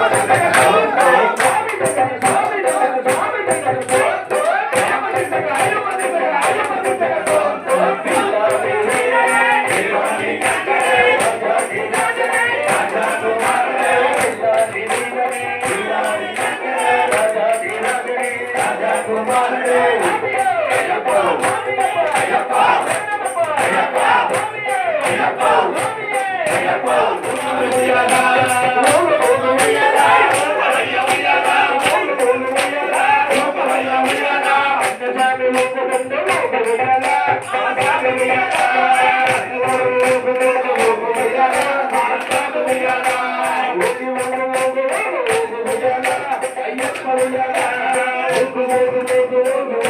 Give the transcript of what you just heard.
Vamos, Ayyappa